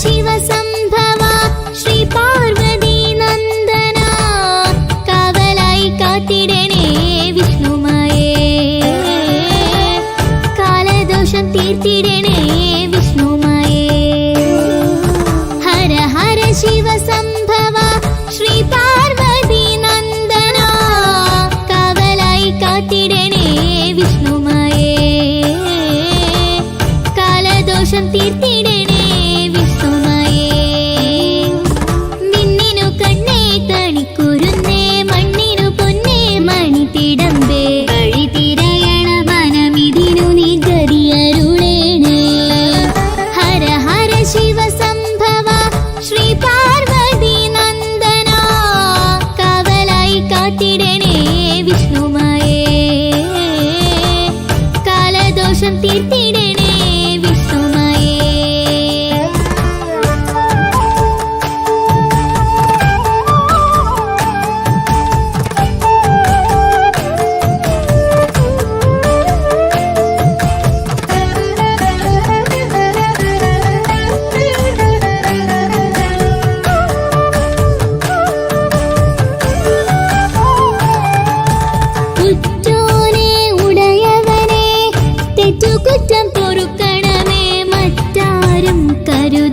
ശിവസംഭവ ശ്രീ പാർവതി നന്ദന. കാവലായി കാത്തിടണേ കാലദോഷം തീർത്തിടണേ വിഷ്ണുമായേ. ഹര ശിവസംഭവ ശ്രീ പാർവതി നന്ദന. കാവലായി കാത്തിടണേ കാലദോഷം തീർത്തിടണേ 滴滴滴。ഒരു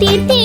sentirte